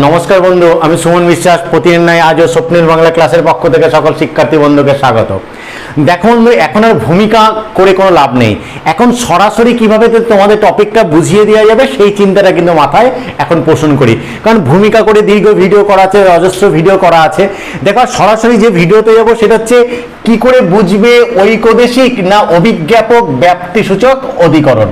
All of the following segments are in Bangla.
নমস্কার বন্ধু, আমি সুমন বিশ্বাস। প্রতিদিন নাই আজও স্বপ্নের বাংলা ক্লাসের পক্ষ থেকে সকল শিক্ষার্থী বন্ধুকে স্বাগত। দেখো বন্ধু, এখন আর ভূমিকা করে কোনো লাভ নেই। এখন সরাসরি কীভাবে তোমাদের টপিকটা বুঝিয়ে দেওয়া যাবে, সেই চিন্তাটা কিন্তু মাথায় এখন পোষণ করি। কারণ ভূমিকা করে দীর্ঘ ভিডিও করা আছে অজস্র ভিডিও করা আছে। দেখো সরাসরি যে ভিডিওতে যাব, সেটা হচ্ছে কি করে বুঝবে ঐকদেশিক না অভিজ্ঞাপক ব্যাপ্তিসূচক অধিকরণ?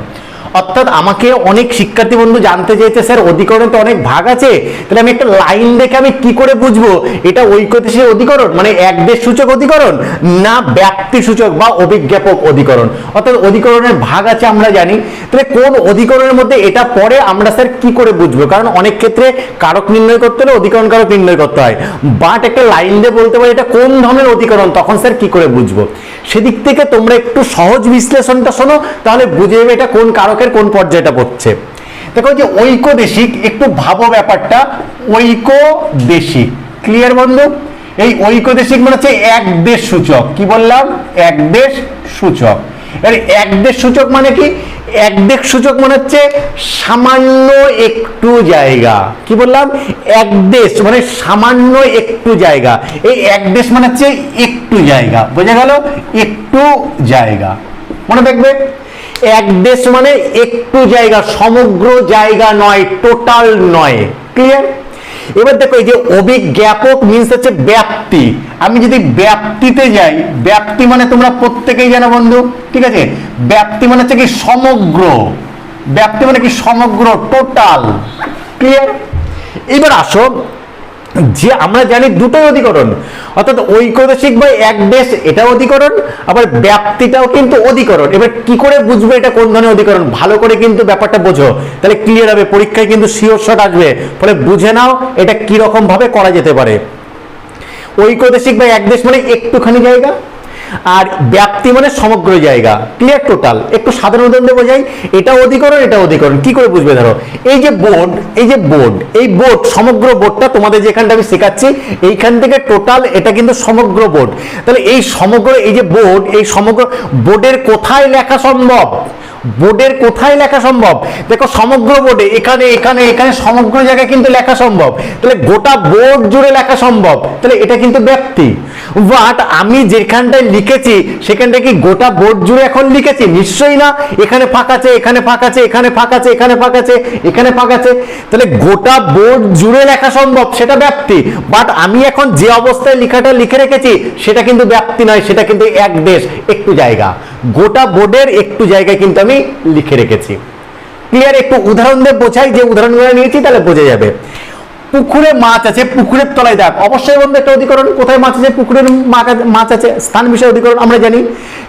অর্থাৎ আমাকে অনেক শিক্ষার্থী বন্ধু জানতে চেয়েছে স্যার, অধিকরণে তো অনেক ভাগ আছে, তাহলে আমি একটা লাইন দেখে আমি কি করে বুঝব? এটা ঐকদেশীয় অধিকরণ? মানে এক দেশ সূচক অধিকরণ না ব্যাপ্তি সূচক বা অভিজ্ঞাপক অধিকরণ? অর্থাৎ অধিকরণের ভাগ আছে আমরা জানি। তাহলে কোন অধিকরণের মধ্যে এটা পড়ে আমরা, স্যার, কি করে বুঝব? কারণ অনেক ক্ষেত্রে কারক নির্ণয় করতে হলে অধিকরণ কারক নির্ণয় করতে হয়। বাট একটা লাইন দিয়ে বলতে পারি, এটা কোন ধরনের অধিকরণ? তখন, স্যার, কি করে বুঝব? সেদিক থেকে তোমরা একটু সহজ বিশ্লেষণটা শোনো, তাহলে বুঝে যাবে এটা কোন কারকের কোন পর্যায়টা পড়ছে? দেখো যে ঐকদেশিক একটু ভাবো ব্যাপারটা। ঐকদেশিক ক্লিয়ার বন্ধু? এই ঐকদেশিক মানে হচ্ছে এক দেশ সূচক। কি বললাম? এক দেশ সূচক। এর এক দেশ সূচক মানে কি? এক দেশ সূচক মানে হচ্ছে সামান্য একটু জায়গা। কি বললাম? এক দেশ মানে সামান্য একটু জায়গা। এই এক দেশ মানে হচ্ছে একটু জায়গা। বোঝা গেল? একটু জায়গা। মনে দেখবে এক দেশ মানে একটু জায়গা, সমগ্র জায়গা নয় টোটাল নয়। ক্লিয়ার এবার দেখো, এই যে অভিজ্ঞাপক মিনস হচ্ছে ব্যাপ্তি। আমি যদি ব্যাপ্তিতে যাই, ব্যাপ্তি মানে তোমরা প্রত্যেকেই জানো বন্ধু, ঠিক আছে? ব্যাপ্তি মানে হচ্ছে কি সমগ্র। ব্যাপ্তি মানে কি সমগ্র টোটাল ক্লিয়ার এবার আসো যে আমরা জানি দুটোই অধিকরণ। অর্থাৎ ঐকদেশিক বা এক দেশ এটা অধিকরণ, আবার ব্যাপ্তিটাও কিন্তু অধিকরণ। এবার কি করে বুঝবে এটা কোন ধরনের অধিকরণ? ভালো করে কিন্তু ব্যাপারটা বোঝো। তাহলে ক্লিয়ার হবে, পরীক্ষায় কিন্তু শিওর শট আসবে। ফলে বুঝে নাও এটা কি রকম ভাবে করা যেতে পারে। ঐকদেশিক বা এক দেশ মানে একটুখানি জায়গা। আর ব্যাপ্তি মানে সমগ্র জায়গা ক্লিয়ার টোটাল একটু সাধারণ উদাহরণ বোঝাই, এটা অধিকরণ এটা অধিকরণ, কি করে বুঝবে ধরো? এই যে বোর্ড এই যে বোর্ড এই বোর্ড সমগ্র বোর্ডটা তোমাদের যেখানটা আমি শেখাচ্ছি, এইখান থেকে টোটাল এটা কিন্তু সমগ্র বোর্ড তাহলে এই সমগ্র, এই যে বোর্ড এই সমগ্র বোর্ডের কোথায় লেখা সম্ভব? বোর্ডের কোথায় লেখা সম্ভব? দেখো সমগ্র বোর্ডে, এখানে এখানে এখানে সমগ্র জায়গায় কিন্তু লেখা সম্ভব। তাহলে গোটা বোর্ড জুড়ে লেখা সম্ভব। তাহলে এটা কিন্তু ব্যক্তি। বাট আমি যেখানটায় লিখেছি সেখানটা কি গোটা বোর্ড জুড়ে এখন লিখেছি? নিশ্চয়ই না। এখানে ফাঁকা আছে, এখানে ফাঁকা আছে, এখানে ফাঁকা আছে, এখানে ফাঁকা আছে, এখানে ফাঁকা আছে। তাহলে গোটা বোর্ড জুড়ে লেখা সম্ভব, সেটা ব্যাপ্তি বাট আমি এখন যে অবস্থায় লেখাটা লিখে রেখেছি, সেটা কিন্তু ব্যাপ্তি নয়, সেটা কিন্তু এক দেশ, একটু জায়গা। গোটা বোর্ডের একটু জায়গায় কিন্তু আমি লিখে রেখেছি। ক্লিয়ার একটু উদাহরণ দিয়ে বোঝাই, যে উদাহরণগুলো নিয়েছি, তাহলে বোঝা যাবে। পুকুরে মাছ আছে, পুকুরের তলায় দেখ। অবশ্যই বন্ধু, একটা অধিকরণ। কোথায় মাছ আছে? পুকুরের মাছ আছে স্থান বিষয়ে অধিকরণ আমরা জানি।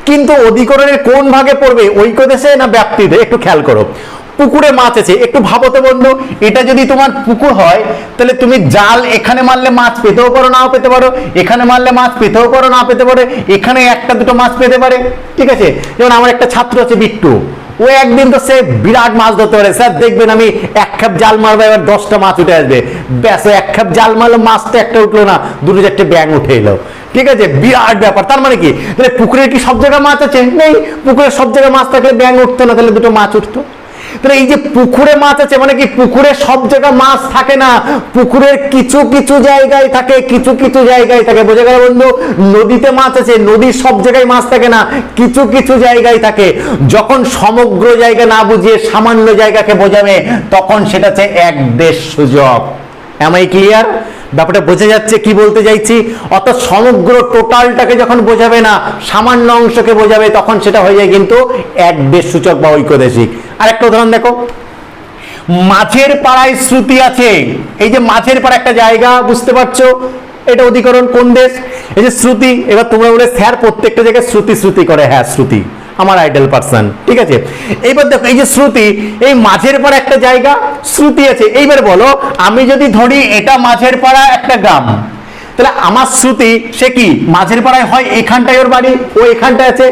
কিন্তু অধিকরণের কোন ভাগে পড়বে? ঐক্য দেশে না ব্যাপ্তিতে? একটু খেয়াল করো। পুকুরে মাছ আছে। একটু ভাবো তো বন্ধু, এটা যদি তোমার পুকুর হয়, তাহলে তুমি জাল এখানে মারলে মাছ পেতেও পারো, নাও পেতে পারো। এখানে মারলে মাছ পেতেও পারো না পেতে পারো। এখানে একটা দুটো মাছ পেতে পারে, ঠিক আছে? যেমন আমার একটা ছাত্র আছে, বিট্টু। ও একদিন তো সে বিরাট মাছ ধরতে পারে। স্যার, দেখবেন আমি এক খাপ জাল মারবো, এবার দশটা মাছ উঠে আসবে। ব্যাস এক খাপ জাল মারলো, মাছটা একটা উঠল না, দুটো চারটে ব্যাং উঠে এলো। ঠিক আছে? বিরাট ব্যাপার। তার মানে কি? তাহলে পুকুরের কি সব জায়গায় মাছ আছে? নেই। পুকুরের সব জায়গায় মাছ থাকলে ব্যাং উঠতো না, তাহলে দুটো মাছ উঠতো। তাহলে এই যে পুকুরে মাছ আছে মানে কি পুকুরে সব জায়গায় মাছ থাকে না? পুকুরের কিছু কিছু জায়গায় থাকে, কিছু কিছু জায়গায় থাকে। বোঝা গেল বন্ধু? নদীতে মাছ আছে, নদীর সব জায়গায় মাছ থাকে না, কিছু কিছু জায়গায় থাকে। যখন সমগ্র জায়গা না বুঝিয়ে সামান্য জায়গাকে বোঝাবে, তখন সেটা হচ্ছে এক দেশ সুযোগ। এমআই ক্লিয়ার ব্যাপারটা বোঝা যাচ্ছে, কি বলতে চাইছি? অর্থাৎ সমগ্র টোটালটাকে যখন বোঝাবে না, সামান্য অংশকে বোঝাবে, তখন সেটা হয়ে যায় কিন্তু এক দেশ সূচক বা ঐক্যদেশিক আর একটা উদাহরণ দেখো। মাছের পাড়ায় শ্রুতি আছে। এই যে মাছের পাড়া একটা জায়গা, বুঝতে পারছ? এটা অধিকরণ কোন দেশ? এই যে শ্রুতি, এবার তোমরা বলে স্যার প্রত্যেকটা জায়গায় শ্রুতি শ্রুতি করে হ্যাঁ শ্রুতি। আমার আইডল পার্সন ঠিক আছে? এইবার দেখো, এই যে শ্রুতি, এই মাঝের পাড়া একটা জায়গা, শ্রুতি আছে। এইবার বলো, আমি যদি ধরি এটা মাঝের পাড়া একটা গ্রাম তাহলে আমার শ্রুতি, সে কি? মাঝের পাড়ায় হয় এখানটায় ওর বাড়ি? ও এখানটায় আছে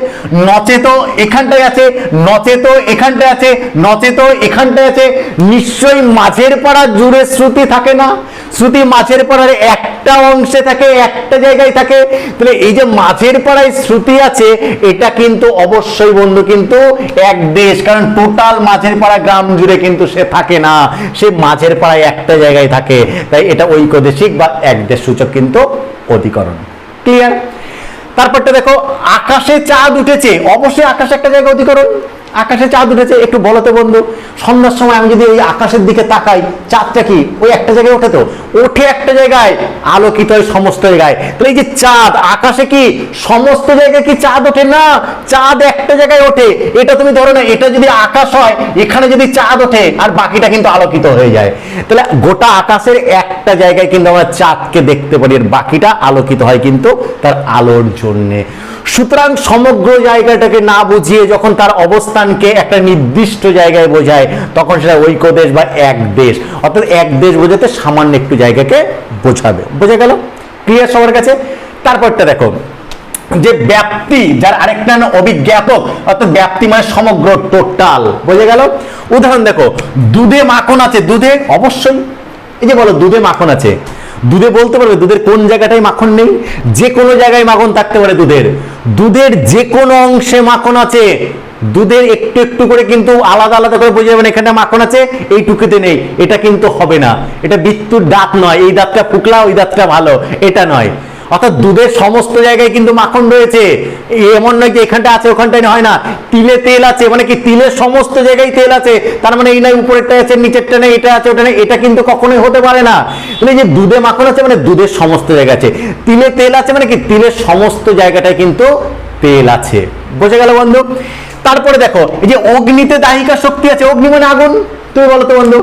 নচেত এখানটায় আছে নচেত এখানটায় আছে নচেত এখানটায় আছে। নিশ্চয়ই মাঝের পাড়া জুড়ে শ্রুতি থাকে না? শ্রুতি মাঝের পাড়ার একটা অংশে থাকে, একটা জায়গায় থাকে। তাহলে এই যে মাঝের পাড়ায় শ্রুতি আছে, এটা কিন্তু অবশ্যই বন্ধু কিন্তু এক দেশ, কারণ টোটাল মাঝের পাড়া গ্রাম জুড়ে কিন্তু সে থাকে না। সে মাঝের পাড়ায় একটা জায়গায় থাকে। তাই এটা ঐকদেশিক বা এক দেশ সূচক কিন্তু অধিকরণ। ক্লিয়ার তারপরটা দেখো আকাশে চাঁদ উঠেছে। অবশ্যই আকাশে একটা জায়গা অধিকরণ। আকাশে চাঁদ উঠেছে, একটু বলো তো বন্ধু। সন্ধ্যার সময় আমি যদি ওই আকাশের দিকে তাকাই, চাঁদটা কি? ওই একটা জায়গায় ওঠে তো? ওঠে একটা জায়গায়, আলোকিত হয় সমস্ত জায়গায়। তাহলে এই যে চাঁদ, আকাশে কি সমস্ত জায়গায় কি চাঁদ ওঠে না? চাঁদ একটা জায়গায় ওঠে। এটা তুমি ধরো না, এটা যদি আকাশ হয়, এখানে যদি চাঁদ ওঠে, আর বাকিটা কিন্তু আলোকিত হয়ে যায়। তাহলে গোটা আকাশের একটা জায়গায় কিন্তু আমরা চাঁদকে দেখতে পারি, আর বাকিটা আলোকিত হয় কিন্তু তার আলোর জন্যে। সুতরাং সমগ্র জায়গাটাকে না বুঝিয়ে যখন তার অবস্থানকে একটা নির্দিষ্ট জায়গায় বোঝায়, তখন সেটা ঐক্য দেশ বা এক দেশ অর্থাৎ এক দেশ বোঝাতে সামান্য একটু জায়গাকে বোঝাবে। বোঝা গেল? ক্লিয়ার সবার কাছে? তারপরটা দেখো, যে ব্যাপ্তি, যার আরেকটা অভিজ্ঞাপক, অর্থাৎ ব্যাপ্তি মানে সমগ্র টোটাল বোঝা গেল? উদাহরণ দেখো, দুধে মাখন আছে, দুধে? অবশ্যই। এই যে বলো, দুধে মাখন আছে। দুধে বলতে পারবে, দুধের কোন জায়গাটায় মাখন নেই? যে কোনো জায়গায় মাখন থাকতে পারে দুধের। দুধের যে কোনো অংশে মাখন আছে। দুধের একটু একটু করে কিন্তু আলাদা আলাদা করে বোঝা যাবে না এখানে মাখন আছে, এই এইটুকুতে নেই। এটা কিন্তু হবে না। এটা বিদ্যুৎ দাঁত নয়। এই দাঁতটা ফুকলা, ওই দাঁতটা ভালো। এটা নয়। অর্থাৎ দুধের সমস্ত জায়গায় কিন্তু মাখন রয়েছে। এমন নয় যে এখানটা আছে, ওখানটায় হয় না। তিলে তেল আছে মানে কি তিলের সমস্ত জায়গায় তেল আছে। তার মানে এই নাই উপরেরটা আছে, নিচেরটা নেই, এটা আছে, ওটা নেই, এটা কিন্তু কখনোই হতে পারে না। মানে যে দুধে মাখন আছে মানে দুধের সমস্ত জায়গা আছে। তিলে তেল আছে মানে কি তিলের সমস্ত জায়গাটায় কিন্তু তেল আছে। বোঝা গেল বন্ধু? তারপরে দেখো, এই যে অগ্নিতে দাহিকা শক্তি আছে, অগ্নি মানে আগুন। তুমি বলো তো বন্ধু।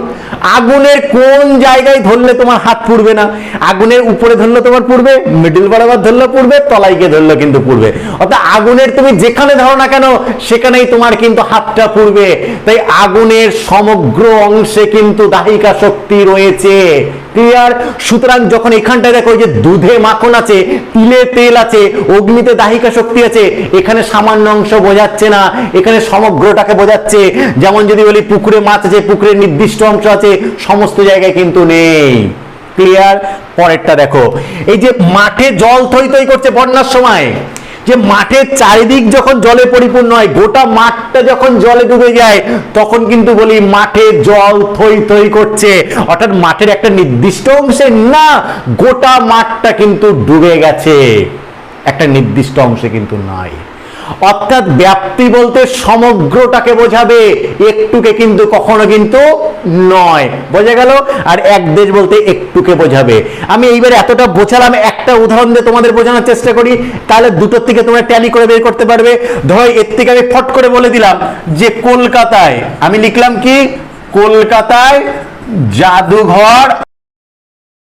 আগুনের কোন জায়গায় ধরলে তোমার হাত পুড়বে না? আগুনের উপরে ধরলে তোমার পুড়বে মিডিল বরাবর ধরলে পুড়বে তলায় গিয়ে ধরলে কিন্তু পুড়বে। অর্থাৎ আগুনের তুমি যেখানে ধরো না কেন, সেখানেই তোমার কিন্তু হাতটা পুড়বে। তাই আগুনের সমগ্র অংশে কিন্তু দাহিকা শক্তি রয়েছে। ক্লিয়ার সুতরাং যখন এখানটায় দেখো যে দুধে মাখন আছে, তিলে তেল আছে, অগ্নিতে দাহিকা শক্তি আছে, এখানে সামান্য অংশ বোঝাচ্ছে না। এখানে সমগ্রটাকে বোঝাচ্ছে। যেমন যদি বলি পুকুরে মাছ আছে, পুকুরের নির্দিষ্ট অংশ আছে সমস্ত জায়গায় কিন্তু নেই। ক্লিয়ার পরেরটা দেখো। এই যে মাঠে জল থই থই করছে বন্যার সময়, যে মাঠের চারিদিক যখন জলে পরিপূর্ণ হয়, গোটা মাঠটা যখন জলে ডুবে যায়, তখন কিন্তু বলি মাঠে জল থই থই করছে। অর্থাৎ মাঠের একটা নির্দিষ্ট অংশে না, গোটা মাঠটা কিন্তু ডুবে গেছে। একটা নির্দিষ্ট অংশে কিন্তু নাই। অর্থাৎ ব্যাপ্তি বলতে সমগ্রটাকে বোঝাবে, একটুকে কিন্তু কখনো কিন্তু নয়। বোঝা গেল? আর এক দেশ বলতে একটুকে বোঝাবে। আমি এইবার এতটা বোঝালাম, একটা উদাহরণ দিয়ে তোমাদের বোঝানোর চেষ্টা করি, তাহলে দুটোর থেকে তোমরা ট্যালি করে বের করতে পারবে। ধরো, এর থেকে আমি ফট করে বলে দিলাম যে কলকাতায়, আমি লিখলাম কি? কলকাতায় জাদুঘর